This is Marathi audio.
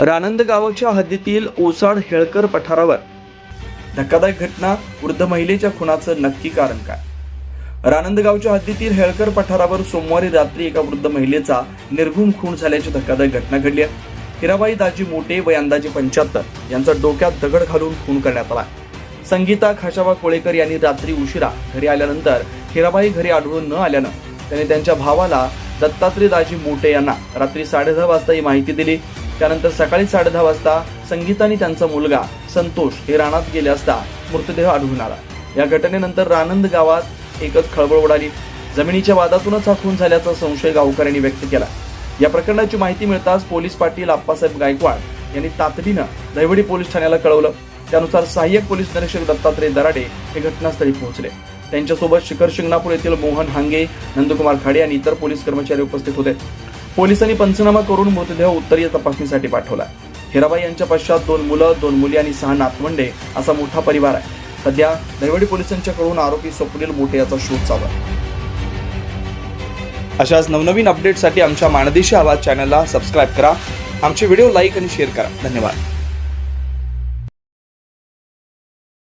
रानंद गावाच्या हद्दीतील ओसाड हेळकर पठारावर. धक्कादायक घटना वृद्ध महिलेच्या खुनाचं नक्की कारण काय? रानंद गावच्या हद्दीतील हेळकर पठारावर सोमवारी रात्री एका वृद्ध महिलेचा निर्घुम खून झाल्याची धक्कादायक घटना घडली आहे. हिराबाई दाजी मोठे व अंदाजे पंच्याहत्तर यांचा डोक्यात दगड घालून खून करण्यात आला संगीता खाशाबा कोळेकर यांनी रात्री उशिरा घरी आल्यानंतर हिराबाई घरी आढळून न आल्यानं त्याने त्यांच्या भावाला दत्तात्रय दाजी मोठे यांना रात्री साडेदहा वाजता ही माहिती दिली. त्यानंतर सकाळी साडेदहा वाजता संगीता आणि त्यांचा मुलगा संतोष हे रानात गेले असता मृतदेह आढळून आला. या घटनेनंतर रानंद गावात एकच खळबळ उडाली. जमिनीच्या वादातूनच हा खून झाल्याचा संशय गावकऱ्यांनी व्यक्त केला. या प्रकरणाची माहिती मिळताच पोलीस पाटील आप्पासाहेब गायकवाड यांनी तातडीनं दहिवडी पोलीस ठाण्याला कळवलं. त्यानुसार सहाय्यक पोलीस निरीक्षक दत्तात्रय दराडे हे घटनास्थळी पोहोचले. त्यांच्यासोबत शिखर शिंगणापूर येथील मोहन हांगे नंदकुमार खाडे आणि इतर पोलीस कर्मचारी उपस्थित होते. पोलिसांनी पंचनामा करून मृतदेह उत्तरीय तपासणीसाठी पाठवला. हिराबाई यांच्या पश्चात दोन मुलं दोन मुली आणि सहा नातवंडे असा मोठा परिवार आहे. सध्या दहिवडी पोलिसांच्याकडून आरोपी स्वप्नील मोठे याचा शोध चालू आहे. अशाच नवनवीन अपडेटसाठी आमच्या माणदेशी आवाज चॅनलला सबस्क्राईब करा. आमचे व्हिडिओ लाईक आणि शेअर करा. धन्यवाद.